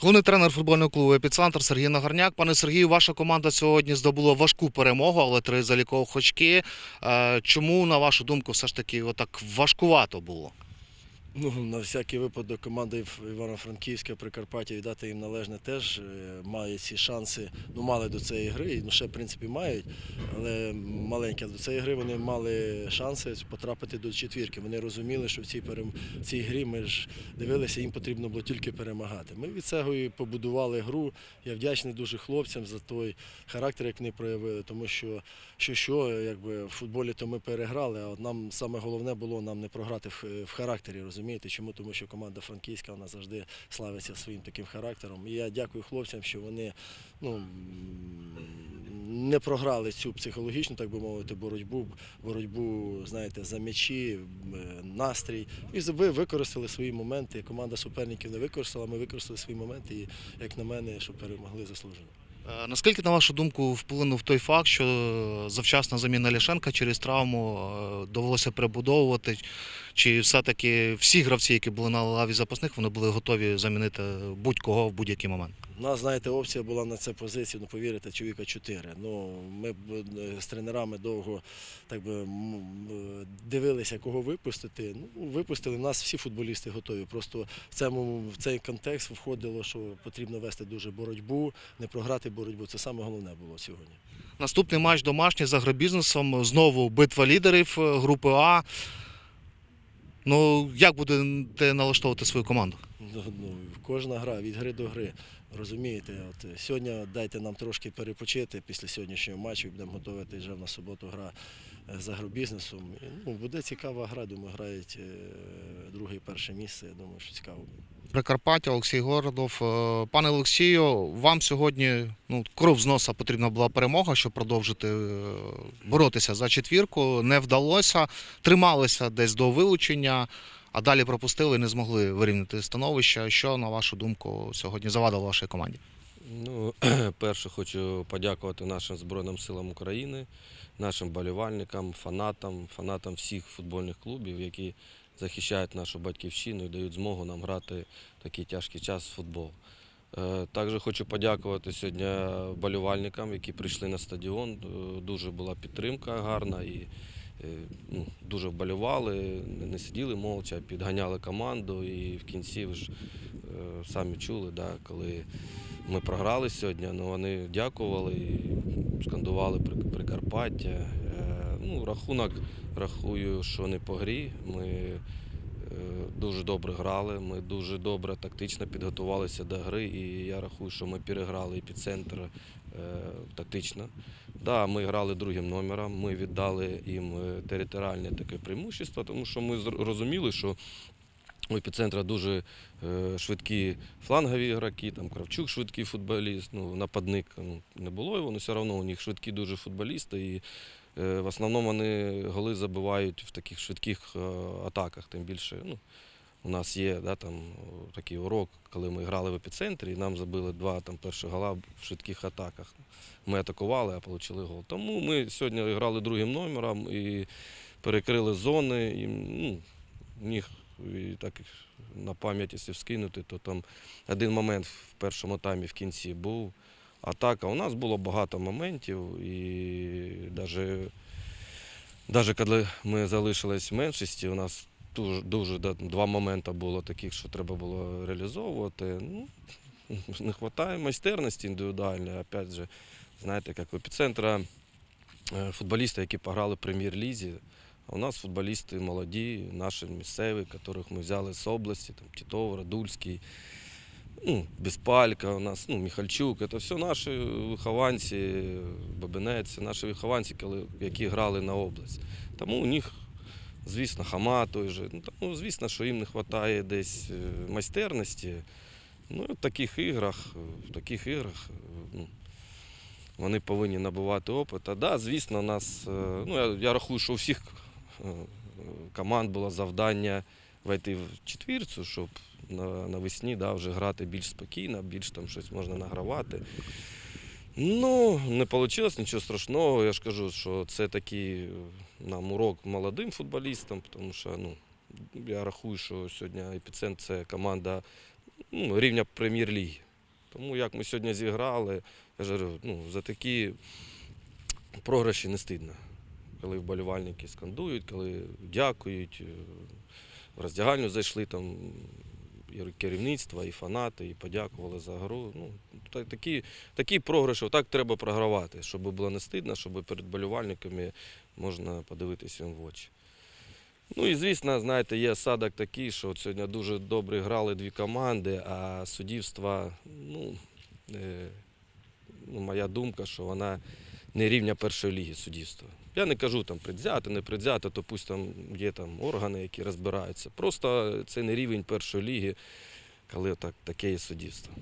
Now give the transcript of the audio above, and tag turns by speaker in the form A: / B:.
A: Головний тренер футбольного клубу «Епіцентр» Сергій Нагарняк. Пане Сергію, ваша команда сьогодні здобула важку перемогу, але три залікових очки. Е, Чому, на вашу думку, все ж таки отак важкувато було?
B: Ну, на всякий випадок команда Івано-Франківська, Прикарпаття віддати їм належне теж е, має ці шанси. Ну, мали до цієї гри, ну ще в принципі мають, але маленькі. До цієї гри вони мали шанси потрапити до четвірки. Вони розуміли, що в цій, перем... в цій грі ми ж дивилися, їм потрібно було тільки перемагати. Ми від цього і побудували гру. Я вдячний дуже хлопцям за той характер, як вони проявили, тому що що, що якби в футболі то ми переграли, а от нам саме головне було нам не програти в, в характері, розумієте? Чому? Тому що команда франківська вона завжди славиться своїм таким характером. І я дякую хлопцям, що вони ну, не програли цю психологічну, так би мовити, боротьбу, боротьбу, знаєте, за м'ячі, е, настрій. І ви використали свої моменти. Команда суперників не використала, ми використали свої моменти, і, як на мене, що перемогли заслужено.
A: Е, Наскільки, на вашу думку, вплинув той факт, що завчасна заміна Ляшенка через травму е, довелося перебудовувати? Чи все-таки всі гравці, які були на лаві запасних, вони були готові замінити будь-кого в будь-який момент?
B: У нас, знаєте, опція була на цю позицію, ну повірите, чоловіка 4. Ну, ми е, з тренерами довго так би, дивилися, кого випустити. Ну, випустили, у нас всі футболісти готові. Просто в, цьому, в цей контекст входило, що потрібно вести дуже боротьбу, не програти боротьбу. Це саме головне було сьогодні.
A: Наступний матч домашній за агробізнесом. Знову битва лідерів е, групи А. Ну, як будете налаштовувати свою команду?
B: Ну, ну, кожна гра від гри до гри. Розумієте, от е, сьогодні дайте нам трошки перепочити після сьогоднішнього матчу. Будемо готувати вже на суботу гра е, з агробізнесом. Ну, буде цікава гра. Думаю, грають е, друге і перше місце. Я думаю, що цікаво буде.
A: Прикарпаття, Олексій Городов. Пане Олексію, вам сьогодні ну, кров з носа потрібна була перемога, щоб продовжити боротися за четвірку. Не вдалося, трималися десь до вилучення, а далі пропустили і не змогли вирівняти становище. Що, на вашу думку, сьогодні завадило вашій команді?
C: Ну, перше хочу подякувати нашим Збройним силам України, нашим болівальникам, фанатам, фанатам всіх футбольних клубів, які захищають нашу батьківщину і дають змогу нам грати в такий тяжкий час в футбол. Е, Також хочу подякувати сьогодні болівальникам, які прийшли на стадіон. Е, Дуже була підтримка гарна і ну, дуже вболівали, не- сиділи мовча, підганяли команду. І в кінці ви ж е, самі чули, да, коли ми програли сьогодні, але вони дякували і скандували Прикарпаття. Е, Ну, рахунок рахую, що не по грі. Ми е, дуже добре грали, ми дуже добре тактично підготувалися до гри, і я рахую, що ми переграли епіцентр е, тактично. Да, ми грали другим номером, ми віддали їм е, територіальне таке преимущество, тому що ми зр- розуміли, що у епіцентра дуже е, швидкі флангові ігроки, там Кравчук швидкий футболіст, ну, нападник ну, не було його, але все одно у них швидкі дуже футболісти. І е, в основному вони голи забивають в таких швидких е, атаках. Тим більше ну, у нас є да, там, такий урок, коли ми грали в епіцентрі, і нам забили два там, перших гола в швидких атаках. Ми атакували, а отримали гол. Тому ми сьогодні грали другим номером і перекрили зони. І, ну, міг і так на пам'ять, якщо вскинути, то там один момент в першому таймі в кінці був атака. У нас було багато моментів, і навіть коли ми залишились в меншості, у нас дуже, дуже два моменти було таких, що треба було реалізовувати. Ну, не вистачає майстерності індивідуальної. Опять же, знаєте, як епіцентра е, футболісти, які пограли в прем'єр-лізі, а у нас футболісти молоді, наші місцеві, яких ми взяли з області, там Тітов, Радульський, ну, Безпалька у нас, ну, Міхальчук. Це все наші вихованці, Бабинець, наші вихованці, які грали на область. Тому у них, звісно, хама той же. Ну, тому, звісно, що їм не вистачає десь е, майстерності. Ну, в таких іграх, в таких іграх е, ну, вони повинні набувати опит. А да, звісно, нас, е, ну, я, я рахую, що у всіх е, команд було завдання войти в четвірцю, щоб навесні да, вже грати більш спокійно, більш там щось можна награвати. Ну, не вийшло нічого страшного. Я ж кажу, що це такий е, нам урок молодим футболістам, тому що ну, я рахую, що сьогодні епіцентр це команда ну, рівня прем'єр-ліги. Тому як ми сьогодні зіграли, я ж говорю, ну, за такі програші не стидно. Коли вболівальники скандують, коли дякують, е, в роздягальню зайшли там і керівництво, і фанати, і подякували за гру. Ну, такі, такі програші, так треба програвати, щоб було не стидно, щоб перед болівальниками можна подивитися їм в очі. Ну і звісно, знаєте, є осадок такий, що от сьогодні дуже добре грали дві команди, а суддівство, ну, е, ну, моя думка, що вона не рівня першої ліги суддівства. Я не кажу там предвзято, не предвзято, то пусть там є там органи, які розбираються. Просто це не рівень першої ліги, коли так, таке є суддівство.